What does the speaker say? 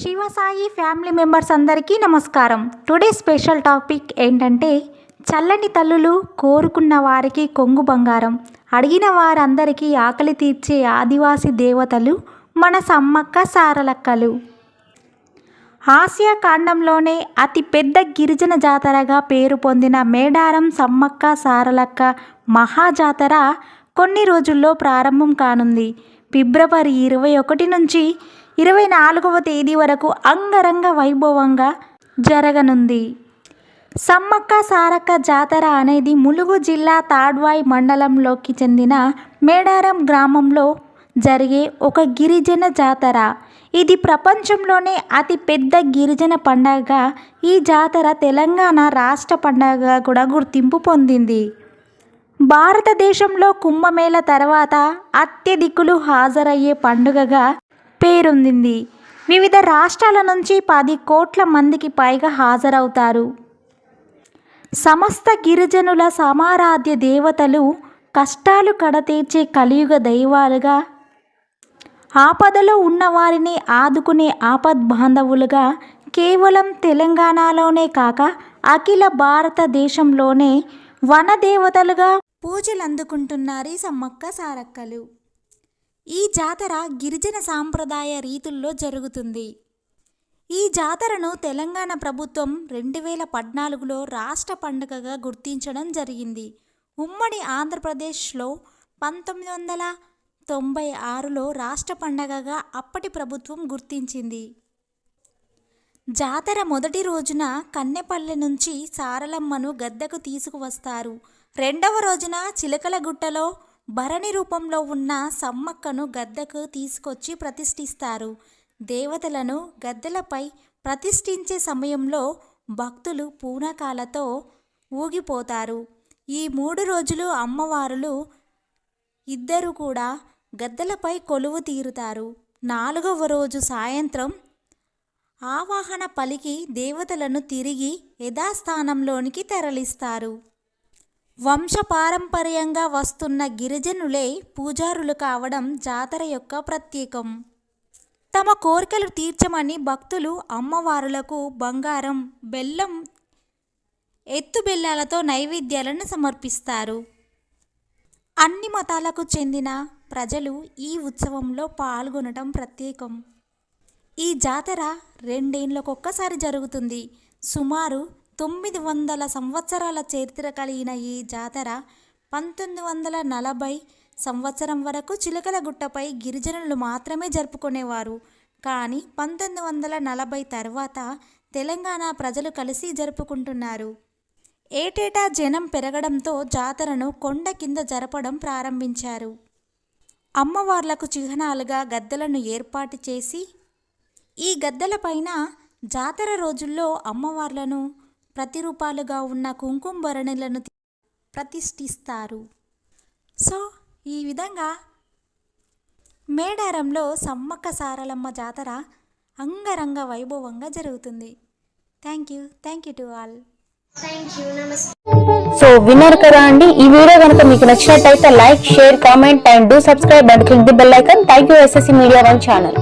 Shivasai family members అందరికీ నమస్కారం. Today special topic ఏంటంటే చల్లని తల్లులు కోరుకున్న వారికి కొంగు బంగారం. అడిగిన వారందరికీ ఆకలి తీర్చే ఆదివాసి దేవతలు మన సమ్మక్క సారలక్కలు. ఆసియా ఖండంలోనే అతి పెద్ద గిరిజన జాతరగా పేరు పొందిన మేడారం సమ్మక్క సారలక్క మహాజాతర కొన్ని రోజుల్లో ప్రారంభం కానుంది. ఫిబ్రవరి ఇరవై ఒకటి నుంచి ఇరవై నాలుగవ తేదీ వరకు అంగరంగ వైభవంగా జరగనుంది. సమ్మక్క సారక్క జాతర అనేది ములుగు జిల్లా తాడ్వాయి మండలంలోకి చెందిన మేడారం గ్రామంలో జరిగే ఒక గిరిజన జాతర. ఇది ప్రపంచంలోనే అతి పెద్ద గిరిజన పండగ ఈ జాతర తెలంగాణ రాష్ట్ర పండగగా కూడా గుర్తింపు పొందింది. భారతదేశంలో కుంభమేళ తర్వాత అత్యధికులు హాజరయ్యే పండుగగా పేరొందింది. వివిధ రాష్ట్రాల నుంచి పది కోట్ల మందికి పైగా హాజరవుతారు. సమస్త గిరిజనుల సమారాధ్య దేవతలు కష్టాలు కడతీర్చే కలియుగ దైవాలుగా ఆపదలో ఉన్నవారిని ఆదుకునే ఆపద్ బాంధవులుగా కేవలం తెలంగాణలోనే కాక అఖిల భారతదేశంలోనే వనదేవతలుగా పూజలు అందుకుంటున్నారు సమ్మక్క సారక్కలు. ఈ జాతర గిరిజన సాంప్రదాయ రీతుల్లో జరుగుతుంది. ఈ జాతరను తెలంగాణ ప్రభుత్వం రెండు వేల పద్నాలుగులో రాష్ట్ర పండుగగా గుర్తించడం జరిగింది. ఉమ్మడి ఆంధ్రప్రదేశ్లో పంతొమ్మిది వందల తొంభై ఆరులో రాష్ట్ర పండగగా అప్పటి ప్రభుత్వం గుర్తించింది. జాతర మొదటి రోజున కన్నెపల్లె నుంచి సారలమ్మను గద్దెకు తీసుకువస్తారు. రెండవ రోజున చిలకలగుట్టలో భరణి రూపంలో ఉన్న సమ్మక్కను గద్దెకు తీసుకొచ్చి ప్రతిష్ఠిస్తారు. దేవతలను గద్దెలపై ప్రతిష్ఠించే సమయంలో భక్తులు పూనకాలతో ఊగిపోతారు. ఈ మూడు రోజులు అమ్మవారులు ఇద్దరు కూడా గద్దెలపై కొలువు తీరుతారు. నాలుగవ రోజు సాయంత్రం ఆవాహన పలికి దేవతలను తిరిగి యథాస్థానంలోనికి తరలిస్తారు. వంశపారంపర్యంగా వస్తున్న గిరిజనులే పూజారులు కావడం జాతర యొక్క ప్రత్యేకం. తమ కోరికలు తీర్చమని భక్తులు అమ్మవారులకు బంగారం బెల్లం ఎత్తు బెల్లాలతో నైవేద్యాలను సమర్పిస్తారు. అన్ని మతాలకు చెందిన ప్రజలు ఈ ఉత్సవంలో పాల్గొనడం ప్రత్యేకం. ఈ జాతర రెండేండ్లకొక్కసారి జరుగుతుంది. సుమారు తొమ్మిది వందల సంవత్సరాల చరిత్ర కలిగిన ఈ జాతర పంతొమ్మిది వందల నలభై సంవత్సరం వరకు చిలకల గుట్టపై గిరిజనులు మాత్రమే జరుపుకునేవారు. కానీ పంతొమ్మిది వందల నలభై తర్వాత తెలంగాణ ప్రజలు కలిసి జరుపుకుంటున్నారు. ఏటేటా జనం పెరగడంతో జాతరను కొండ కింద జరపడం ప్రారంభించారు. అమ్మవార్లకు చిహ్నాలుగా గద్దెలను ఏర్పాటు చేసి ఈ గద్దెలపైన జాతర రోజుల్లో అమ్మవార్లను ప్రతిరూపాలుగా ఉన్న కుంకుమ భరణులను ప్రతిష్ఠిస్తారు. సో ఈ విధంగా మేడారంలో సమ్మక్క సారలమ్మ జాతర అంగరంగ వైభవంగా జరుగుతుంది. Thank you thank you to all. So విన్నారు కదా అండి? ఈ వీడియో కనుక మీకు నచ్చినట్టయితే like share comment and do subscribe and click the bell icon. Thank you SSC media one channel.